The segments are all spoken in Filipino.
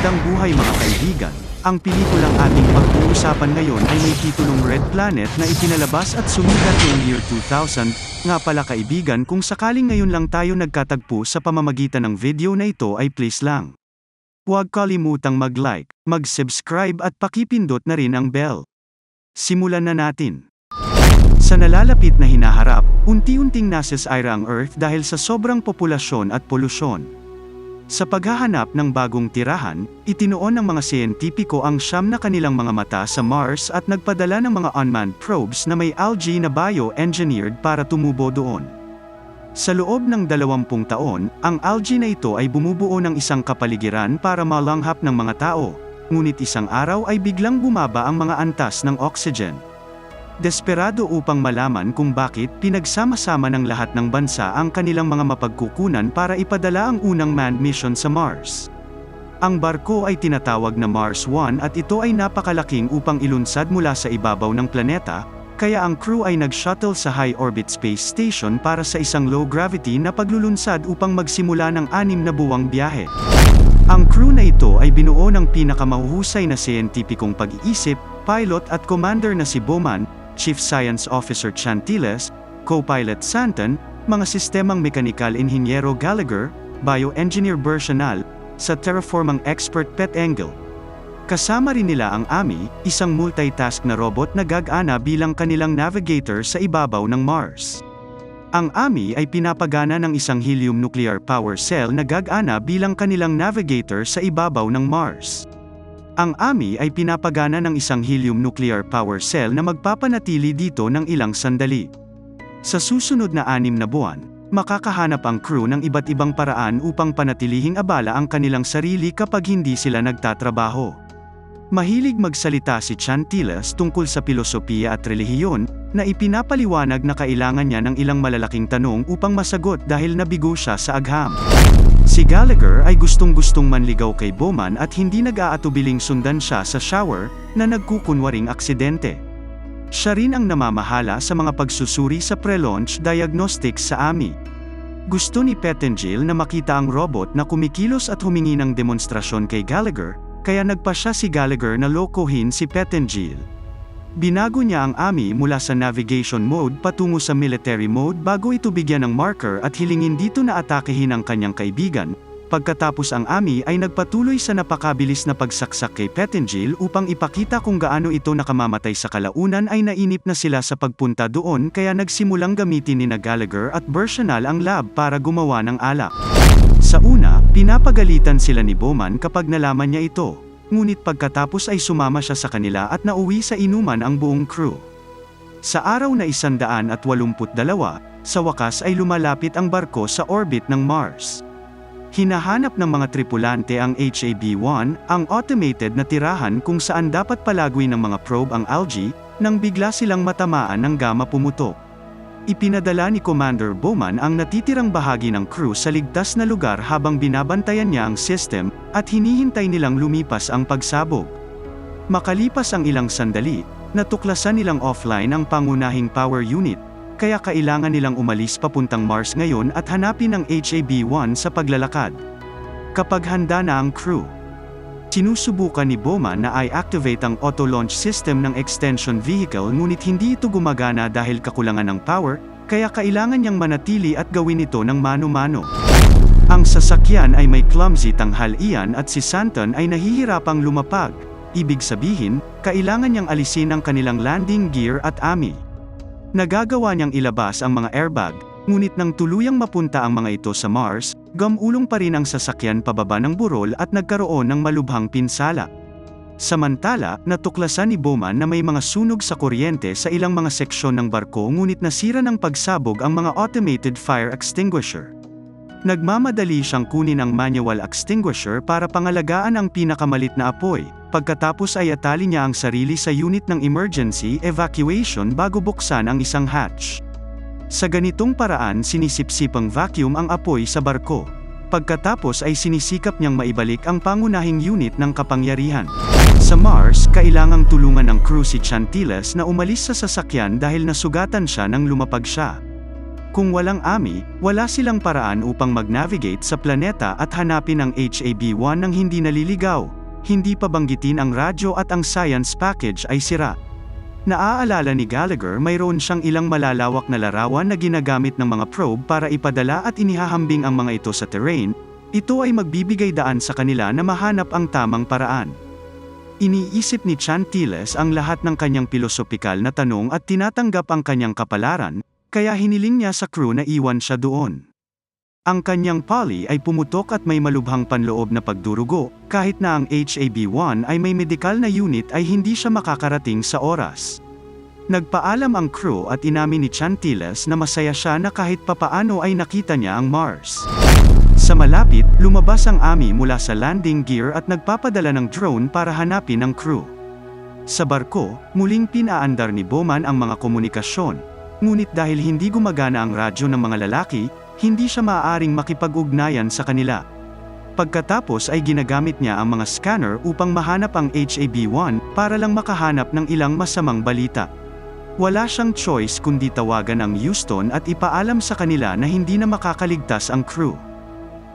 Magandang buhay mga kaibigan. Ang pelikulang ating pag-uusapan ngayon ay may titulong Red Planet na ipinalabas at sumikat noong year 2000. Nga pala kaibigan kung sakaling ngayon lang tayo nagkatagpo sa pamamagitan ng video na ito ay please lang. Huwag kalimutang mag-like, mag-subscribe at pakipindot na rin ang bell. Simulan na natin. Sa nalalapit na hinaharap, unti-unting nasisira ang Earth dahil sa sobrang populasyon at polusyon. Sa paghahanap ng bagong tirahan, itinuon ng mga siyentipiko ang siyam na kanilang mga mata sa Mars at nagpadala ng mga unmanned probes na may algae na bio-engineered para tumubo doon. Sa loob ng 20 taon, ang algae na ito ay bumubuo ng isang kapaligiran para malanghap ng mga tao, ngunit isang araw ay biglang bumaba ang mga antas ng oxygen. Desperado upang malaman kung bakit pinagsama-sama ng lahat ng bansa ang kanilang mga mapagkukunan para ipadala ang unang manned mission sa Mars. Ang barko ay tinatawag na Mars 1 at ito ay napakalaking upang ilunsad mula sa ibabaw ng planeta, kaya ang crew ay nag-shuttle sa High Orbit Space Station para sa isang low-gravity na paglulunsad upang magsimula ng anim na buwang biyahe. Ang crew na ito ay binuo ng pinakamahuhusay na siyentipikong pag-iisip, pilot at commander na si Bowman, Chief Science Officer Chantiles, Co-Pilot Santon, mga sistemang mekanikal Inhinyero Gallagher, Bioengineer Bersional, sa terraformang expert Pet Engel. Kasama rin nila ang AMI, isang multitask na robot na gagana bilang kanilang navigator sa ibabaw ng Mars. Ang AMI ay pinapagana ng isang helium nuclear power cell na gagana bilang kanilang navigator sa ibabaw ng Mars. Ang AMI ay pinapagana ng isang helium nuclear power cell na magpapanatili dito ng ilang sandali. Sa susunod na anim na buwan, makakahanap ang crew ng iba't ibang paraan upang panatilihing abala ang kanilang sarili kapag hindi sila nagtatrabaho. Mahilig magsalita si Chantilas tungkol sa pilosopiya at relihiyon, na ipinapaliwanag na kailangan niya ng ilang malalaking tanong upang masagot dahil nabigo siya sa agham. Si Gallagher ay gustong-gustong manligaw kay Bowman at hindi nag-aatubiling sundan siya sa shower, na nagkukunwaring aksidente. Siya rin ang namamahala sa mga pagsusuri sa pre-launch diagnostics sa AMI. Gusto ni Pettengill na makita ang robot na kumikilos at humingi ng demonstrasyon kay Gallagher, kaya nagpa siya si Gallagher na lokohin si Pettengill. Binago niya ang AMI mula sa navigation mode patungo sa military mode bago ito bigyan ng marker at hilingin dito na atakehin ang kanyang kaibigan. Pagkatapos ang AMI ay nagpatuloy sa napakabilis na pagsaksak kay Pettengill upang ipakita kung gaano ito nakamamatay sa kalaunan ay nainip na sila sa pagpunta doon kaya nagsimulang gamitin ni Gallagher at Bersional ang lab para gumawa ng alak. Sa una, pinapagalitan sila ni Bowman kapag nalaman niya ito ngunit pagkatapos ay sumama siya sa kanila at nauwi sa inuman ang buong crew. Sa araw na isandaan at walumput dalawa, sa wakas ay lumalapit ang barko sa orbit ng Mars. Hinahanap ng mga tripulante ang HAB-1, ang automated na tirahan kung saan dapat palagui ng mga probe ang algae, nang bigla silang matamaan ng gamma pumutok. Ipinadala ni Commander Bowman ang natitirang bahagi ng crew sa ligtas na lugar habang binabantayan niya ang system, at hinihintay nilang lumipas ang pagsabog. Makalipas ang ilang sandali, natuklasan nilang offline ang pangunahing power unit, kaya kailangan nilang umalis papuntang Mars ngayon at hanapin ang HAB-1 sa paglalakad. Kapag handa na ang crew, sinusubukan ni Bowman na i-activate ang auto-launch system ng extension vehicle ngunit hindi ito gumagana dahil kakulangan ng power, kaya kailangan niyang manatili at gawin ito ng mano-mano. Ang sasakyan ay may clumsy tanghalian at si Santon ay nahihirapang lumapag, ibig sabihin, kailangan niyang alisin ang kanilang landing gear at ami. Nagagawa niyang ilabas ang mga airbag, ngunit nang tuluyang mapunta ang mga ito sa Mars, gamulong pa rin ang sasakyan pababa ng burol at nagkaroon ng malubhang pinsala. Samantala, natuklasan ni Bowman na may mga sunog sa kuryente sa ilang mga seksyon ng barko ngunit nasira ng pagsabog ang mga automated fire extinguisher. Nagmamadali siyang kunin ang manual extinguisher para pangalagaan ang pinakamalit na apoy, pagkatapos ay atali niya ang sarili sa unit ng emergency evacuation bago buksan ang isang hatch. Sa ganitong paraan sinisipsipang vacuum ang apoy sa barko. Pagkatapos ay sinisikap niyang maibalik ang pangunahing unit ng kapangyarihan. Sa Mars, kailangang tulungan ng crew si Chantiles na umalis sa sasakyan dahil nasugatan siya nang lumapag siya. Kung walang AMI, wala silang paraan upang mag-navigate sa planeta at hanapin ang HAB-1 ng hindi naliligaw. Hindi pa banggitin ang radyo at ang science package ay sira. Naaalala ni Gallagher mayroon siyang ilang malalawak na larawan na ginagamit ng mga probe para ipadala at inihahambing ang mga ito sa terrain, ito ay magbibigay daan sa kanila na mahanap ang tamang paraan. Iniisip ni Chantiles ang lahat ng kanyang pilosopikal na tanong at tinatanggap ang kanyang kapalaran, kaya hiniling niya sa crew na iwan siya doon. Ang kanyang poly ay pumutok at may malubhang panloob na pagdurugo, kahit na ang HAB-1 ay may medikal na unit ay hindi siya makakarating sa oras. Nagpaalam ang crew at inamin ni Chantiles na masaya siya na kahit papaano ay nakita niya ang Mars. Sa malapit, lumabas ang Ami mula sa landing gear at nagpapadala ng drone para hanapin ang crew. Sa barko, muling pinaandar ni Bowman ang mga komunikasyon, Ngunit dahil hindi gumagana ang radyo ng mga lalaki, hindi siya maaaring makipag-ugnayan sa kanila. Pagkatapos ay ginagamit niya ang mga scanner upang mahanap ang HAB-1 para lang makahanap ng ilang masamang balita. Wala siyang choice kundi tawagan ang Houston at ipaalam sa kanila na hindi na makakaligtas ang crew.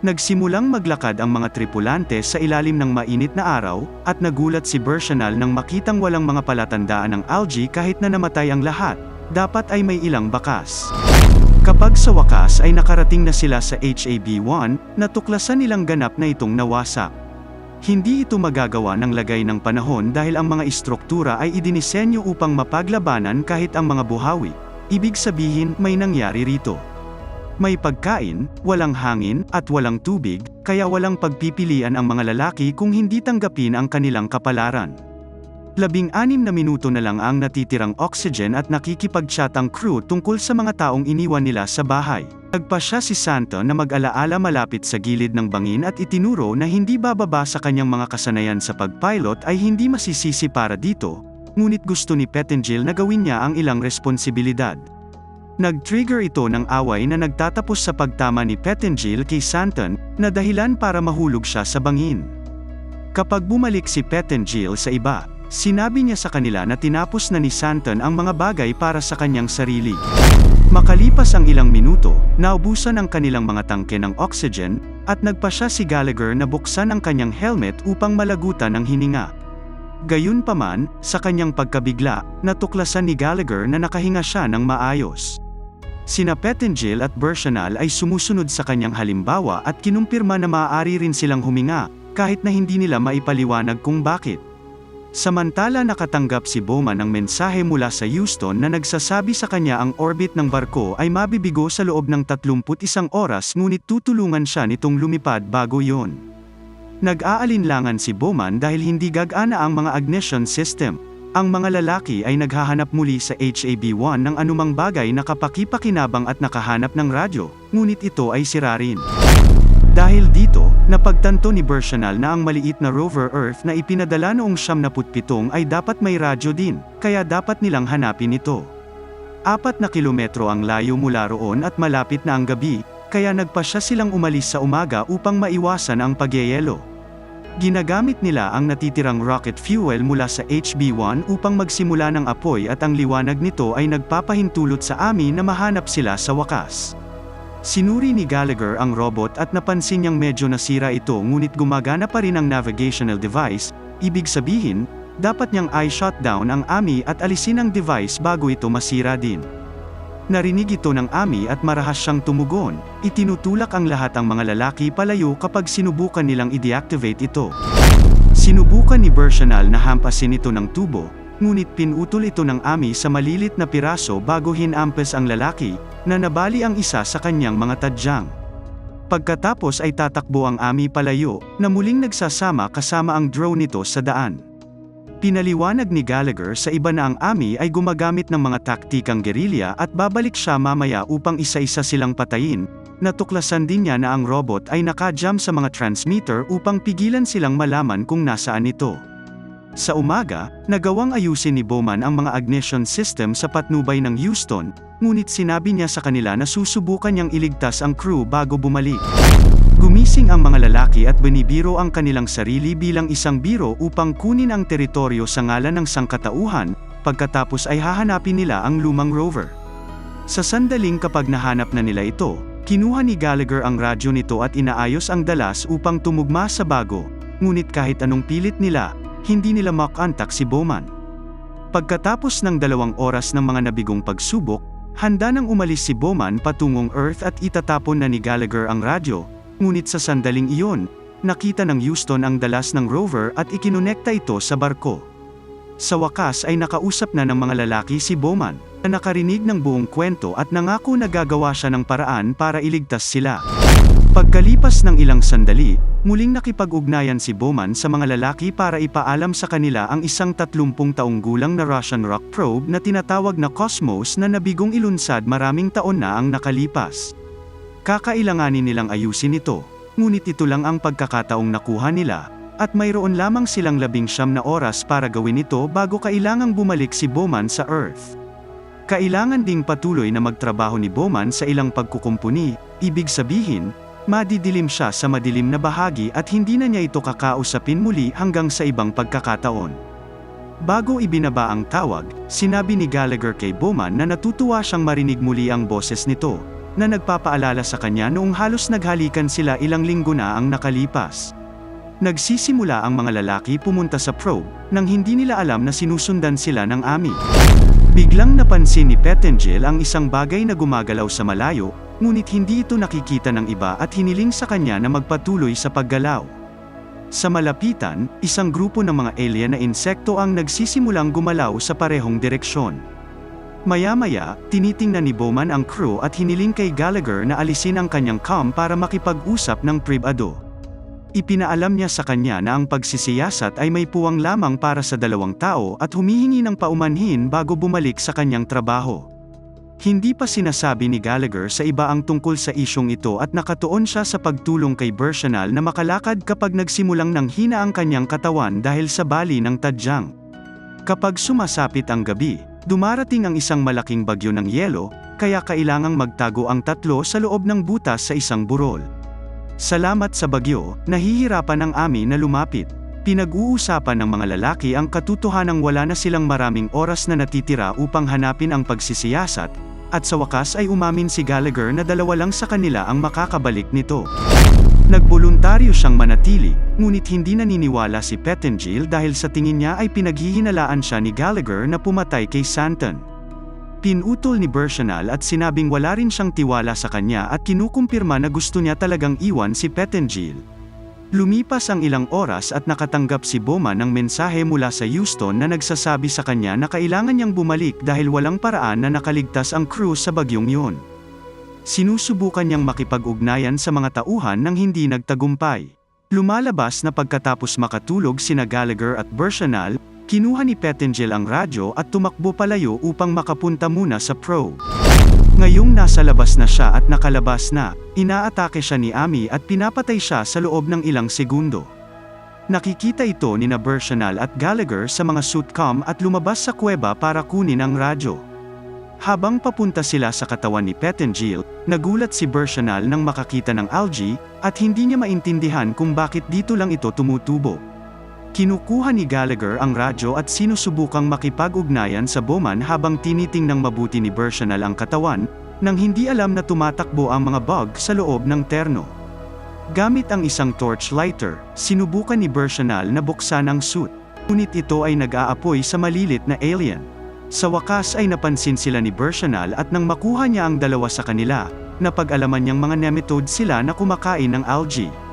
Nagsimulang maglakad ang mga tripulante sa ilalim ng mainit na araw, at nagulat si Bershonal nang makitang walang mga palatandaan ng algae kahit na namatay ang lahat, dapat ay may ilang bakas. Kapag sa wakas ay nakarating na sila sa HAB-1, natuklasan nilang ganap na itong nawasak. Hindi ito magagawa ng lagay ng panahon dahil ang mga istruktura ay idinisenyo upang mapaglabanan kahit ang mga buhawi. Ibig sabihin, may nangyari rito. May pagkain, walang hangin, at walang tubig, kaya walang pagpipilian ang mga lalaki kung hindi tanggapin ang kanilang kapalaran. Labing-anim na minuto na lang ang natitirang oxygen at nakikipag-chat ang crew tungkol sa mga taong iniwan nila sa bahay. Nagpa siya si Santo na mag-alaala malapit sa gilid ng bangin at itinuro na hindi bababa sa kanyang mga kasanayan sa pagpilot ay hindi masisisi para dito, ngunit gusto ni Pettengill na gawin niya ang ilang responsibilidad. Nag-trigger ito ng away na nagtatapos sa pagtama ni Pettengill kay Santon, na dahilan para mahulog siya sa bangin. Kapag bumalik si Pettengill sa iba, Sinabi niya sa kanila na tinapos na ni Santon ang mga bagay para sa kanyang sarili. Makalipas ang ilang minuto, naubusan ang kanilang mga tangke ng oxygen, at nagpa siya si Gallagher na buksan ang kanyang helmet upang malagutan ang hininga. Gayunpaman, sa kanyang pagkabigla, natuklasan ni Gallagher na nakahinga siya ng maayos. Sina Pettengill at Bershonal ay sumusunod sa kanyang halimbawa at kinumpirma na maaari rin silang huminga, kahit na hindi nila maipaliwanag kung bakit. Samantala nakatanggap si Bowman ng mensahe mula sa Houston na nagsasabi sa kanya ang orbit ng barko ay mabibigo sa loob ng 31 oras ngunit tutulungan siya nitong lumipad bago yon. Nag-aalinlangan si Bowman dahil hindi gagana ang mga ignition system. Ang mga lalaki ay naghahanap muli sa HAB-1 ng anumang bagay na kapakipakinabang at nakahanap ng radyo, ngunit ito ay sira rin. Dahil dito, napagtanto ni Bershonal na ang maliit na rover Earth na ipinadala noong 77 ay dapat may radyo din, kaya dapat nilang hanapin ito. Apat na kilometro ang layo mula roon at malapit na ang gabi, kaya nagpasya silang umalis sa umaga upang maiwasan ang pagyeyelo. Ginagamit nila ang natitirang rocket fuel mula sa HB-1 upang magsimula ng apoy at ang liwanag nito ay nagpapahintulot sa amin na mahanap sila sa wakas. Sinuri ni Gallagher ang robot at napansin niyang medyo nasira ito ngunit gumagana pa rin ang navigational device, ibig sabihin, dapat niyang i-shutdown ang AMI at alisin ang device bago ito masira din. Narinig ito ng AMI at marahas siyang tumugon, itinutulak ang lahat ang mga lalaki palayo kapag sinubukan nilang i-deactivate ito. Sinubukan ni Bershonal na hampasin ito ng tubo, ngunit pinutol ito ng AMI sa malilit na piraso bago hinampes ang lalaki, na nabali ang isa sa kanyang mga tadyang. Pagkatapos ay tatakbo ang Ami palayo, na muling nagsasama kasama ang drone nito sa daan. Pinaliwanag ni Gallagher sa iba na ang Ami ay gumagamit ng mga taktikang gerilya at babalik siya mamaya upang isa-isa silang patayin, natuklasan din niya na ang robot ay nakajam sa mga transmitter upang pigilan silang malaman kung nasaan ito. Sa umaga, nagawang ayusin ni Bowman ang mga ignition system sa patnubay ng Houston, ngunit sinabi niya sa kanila na susubukan niyang iligtas ang crew bago bumalik. Gumising ang mga lalaki at binibiro ang kanilang sarili bilang isang biro upang kunin ang teritoryo sa ngalan ng sangkatauhan, pagkatapos ay hahanapin nila ang lumang rover. Sa sandaling kapag nahanap na nila ito, kinuha ni Gallagher ang radyo nito at inaayos ang dalas upang tumugma sa bago, ngunit kahit anong pilit nila, hindi nila makontak si Bowman. Pagkatapos ng dalawang oras ng mga nabigong pagsubok, handa nang umalis si Bowman patungong Earth at itatapon na ni Gallagher ang radyo, ngunit sa sandaling iyon, nakita ng Houston ang dalas ng rover at ikinonekta ito sa barko. Sa wakas ay nakausap na ng mga lalaki si Bowman, na nakarinig ng buong kwento at nangako na gagawa siya ng paraan para iligtas sila. Pagkalipas ng ilang sandali, muling nakipag-ugnayan si Bowman sa mga lalaki para ipaalam sa kanila ang isang 30 taong gulang na Russian rock probe na tinatawag na Cosmos na nabigong ilunsad maraming taon na ang nakalipas. Kakailanganin nilang ayusin ito, ngunit ito lang ang pagkakataong nakuha nila, at mayroon lamang silang labing siyam na oras para gawin ito bago kailangang bumalik si Bowman sa Earth. Kailangan ding patuloy na magtrabaho ni Bowman sa ilang pagkukumpuni, ibig sabihin, madidilim siya sa madilim na bahagi at hindi na niya ito kakausapin muli hanggang sa ibang pagkakataon. Bago ibinaba ang tawag, sinabi ni Gallagher kay Bowman na natutuwa siyang marinig muli ang boses nito, na nagpapaalala sa kanya noong halos naghalikan sila ilang linggo na ang nakalipas. Nagsisimula ang mga lalaki pumunta sa probe, nang hindi nila alam na sinusundan sila ng Ami. Biglang napansin ni Pettengill ang isang bagay na gumagalaw sa malayo, ngunit hindi ito nakikita ng iba at hiniling sa kanya na magpatuloy sa paggalaw. Sa malapitan, isang grupo ng mga alien na insekto ang nagsisimulang gumalaw sa parehong direksyon. Maya-maya, tinitingnan ni Bowman ang crew at hiniling kay Gallagher na alisin ang kanyang cam para makipag-usap ng privado. Ipinaalam niya sa kanya na ang pagsisiyasat ay may puwang lamang para sa dalawang tao at humihingi ng paumanhin bago bumalik sa kanyang trabaho. Hindi pa sinasabi ni Gallagher sa iba ang tungkol sa isyong ito at nakatuon siya sa pagtulong kay Bersenal na makalakad kapag nagsimulang ng hina ang kanyang katawan dahil sa bali ng tadyang. Kapag sumasapit ang gabi, dumarating ang isang malaking bagyo ng yelo, kaya kailangang magtago ang tatlo sa loob ng butas sa isang burol. Salamat sa bagyo, nahihirapan ang Ami na lumapit. Pinag-uusapan ng mga lalaki ang katotohanang wala na silang maraming oras na natitira upang hanapin ang pagsisiyasat, at sa wakas ay umamin si Gallagher na dalawa lang sa kanila ang makakabalik nito. Nagboluntaryo siyang manatili, ngunit hindi naniniwala si Pettengill dahil sa tingin niya ay pinaghihinalaan siya ni Gallagher na pumatay kay Santon. Pinutol ni Bersenal at sinabing wala rin siyang tiwala sa kanya at kinukumpirma na gusto niya talagang iwan si Pettengill. Lumipas ang ilang oras at nakatanggap si Bowman ng mensahe mula sa Houston na nagsasabi sa kanya na kailangan niyang bumalik dahil walang paraan na nakaligtas ang crew sa bagyong yun. Sinusubukan niyang makipag-ugnayan sa mga tauhan nang hindi nagtagumpay. Lumalabas na pagkatapos makatulog sina Gallagher at Bersenal, Kinuha ni Pettengill ang radyo at tumakbo palayo upang makapunta muna sa pro. Ngayong nasa labas na siya at nakalabas na, inaatake siya ni Ami at pinapatay siya sa loob ng ilang segundo. Nakikita ito ni na Bersenal at Gallagher sa mga suitcam at lumabas sa kuweba para kunin ang radyo. Habang papunta sila sa katawan ni Pettengill, nagulat si Bersenal nang makakita ng algae, at hindi niya maintindihan kung bakit dito lang ito tumutubo. Kinukuha ni Gallagher ang radyo at sinusubukang makipag-ugnayan sa Bowman habang tinitingnang mabuti ni Bersenal ang katawan, nang hindi alam na tumatakbo ang mga bug sa loob ng terno. Gamit ang isang torch lighter, sinubukan ni Bersenal na buksan ang suit. Ngunit ito ay nag-aapoy sa malilit na alien. Sa wakas ay napansin sila ni Bersenal at nang makuha niya ang dalawa sa kanila, napag-alaman niyang mga nematode sila na kumakain ng algae.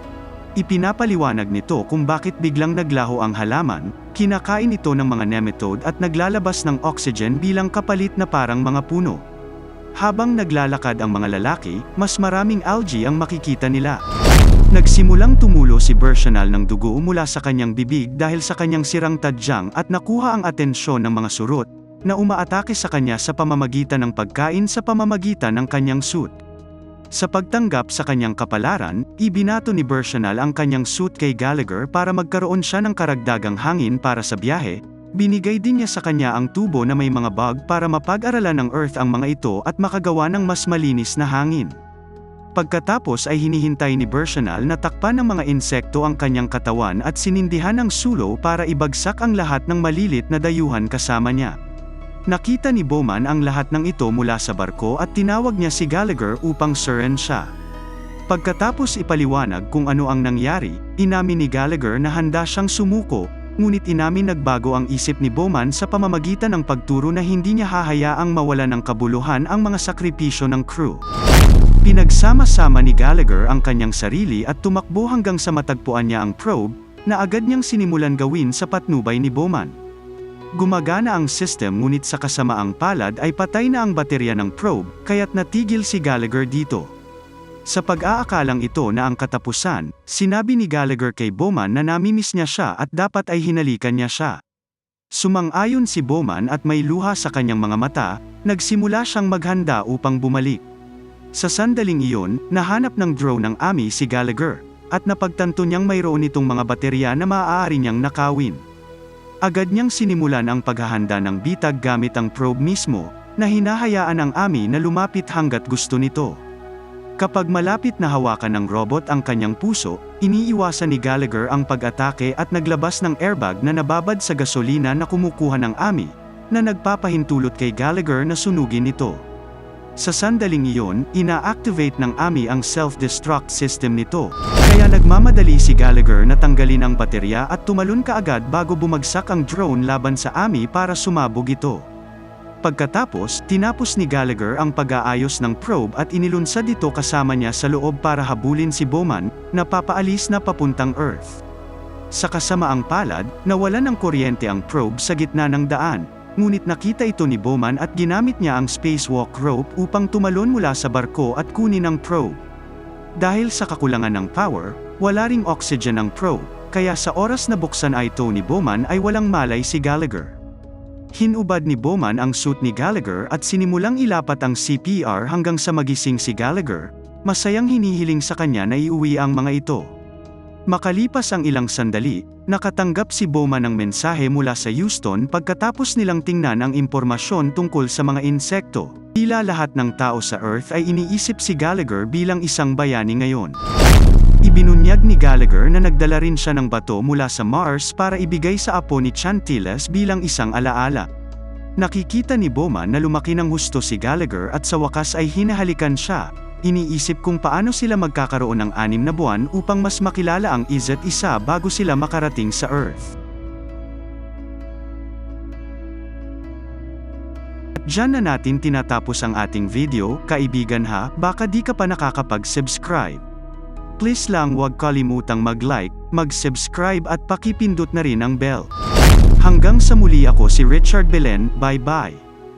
Ipinapaliwanag nito kung bakit biglang naglaho ang halaman, kinakain ito ng mga nematode at naglalabas ng oxygen bilang kapalit na parang mga puno. Habang naglalakad ang mga lalaki, mas maraming algae ang makikita nila. Nagsimulang tumulo si Bersenal ng dugo mula sa kanyang bibig dahil sa kanyang sirang tadyang at nakuha ang atensyon ng mga surot, na umaatake sa kanya sa pamamagitan ng pagkain sa pamamagitan ng kanyang suit. Sa pagtanggap sa kanyang kapalaran, ibinato ni Bersenal ang kanyang suit kay Gallagher para magkaroon siya ng karagdagang hangin para sa biyahe, binigay din niya sa kanya ang tubo na may mga bug para mapag-aralan ng Earth ang mga ito at makagawa ng mas malinis na hangin. Pagkatapos ay hinihintay ni Bersenal na takpan ng mga insekto ang kanyang katawan at sinindihan ang sulo para ibagsak ang lahat ng malilit na dayuhan kasama niya. Nakita ni Bowman ang lahat ng ito mula sa barko at tinawag niya si Gallagher upang suren siya. Pagkatapos ipaliwanag kung ano ang nangyari, inamin ni Gallagher na handa siyang sumuko, ngunit inamin nagbago ang isip ni Bowman sa pamamagitan ng pagturo na hindi niya hahayaang mawala ng kabuluhan ang mga sakripisyo ng crew. Pinagsama-sama ni Gallagher ang kanyang sarili at tumakbo hanggang sa matagpuan niya ang probe, na agad niyang sinimulan gawin sa patnubay ni Bowman. Gumagana ang system ngunit sa kasamaang palad ay patay na ang baterya ng probe, kaya't natigil si Gallagher dito. Sa pag-aakalang ito na ang katapusan, sinabi ni Gallagher kay Bowman na namimiss niya siya at dapat ay hinalikan niya siya. Sumang-ayon si Bowman at may luha sa kanyang mga mata, nagsimula siyang maghanda upang bumalik. Sa sandaling iyon, nahanap ng drone ng Ami si Gallagher, at napagtanto niyang mayroon itong mga baterya na maaari niyang nakawin. Agad niyang sinimulan ang paghahanda ng bitag gamit ang probe mismo, na hinahayaan ang Ami na lumapit hanggat gusto nito. Kapag malapit na hawakan ng robot ang kanyang puso, iniiwasan ni Gallagher ang pag-atake at naglabas ng airbag na nababad sa gasolina na kumukuha ng Ami, na nagpapahintulot kay Gallagher na sunugin ito. Sa sandaling iyon, ina-activate ng AMI ang self-destruct system nito, kaya nagmamadali si Gallagher na tanggalin ang baterya at tumalon kaagad bago bumagsak ang drone laban sa AMI para sumabog ito. Pagkatapos, tinapos ni Gallagher ang pag-aayos ng probe at inilunsad ito kasama niya sa loob para habulin si Bowman, na papaalis na papuntang Earth. Sa kasamaang palad, nawalan ng kuryente ang probe sa gitna ng daan, Ngunit nakita ito ni Bowman at ginamit niya ang spacewalk rope upang tumalon mula sa barko at kunin ang probe. Dahil sa kakulangan ng power, wala ring oxygen ang probe, kaya sa oras na buksan ay ito ni Bowman ay walang malay si Gallagher. Hinubad ni Bowman ang suit ni Gallagher at sinimulang ilapat ang CPR hanggang sa magising si Gallagher, masayang hinihiling sa kanya na iuwi ang mga ito. Makalipas ang ilang sandali, nakatanggap si Bowman ng mensahe mula sa Houston pagkatapos nilang tingnan ang impormasyon tungkol sa mga insekto. Tila lahat ng tao sa Earth ay iniisip si Gallagher bilang isang bayani ngayon. Ibinunyag ni Gallagher na nagdala rin siya ng bato mula sa Mars para ibigay sa apo ni Chantilles bilang isang alaala. Nakikita ni Bowman na lumaki ng husto si Gallagher at sa wakas ay hinahalikan siya, Iniisip kung paano sila magkakaroon ng anim na buwan upang mas makilala ang isa't isa bago sila makarating sa Earth. Diyan na natin tinatapos ang ating video, kaibigan ha, baka di ka pa nakakapag-subscribe. Please lang huwag kalimutang mag-like, mag-subscribe at pakipindot na rin ang bell. Hanggang sa muli ako si Richard Belen, bye-bye.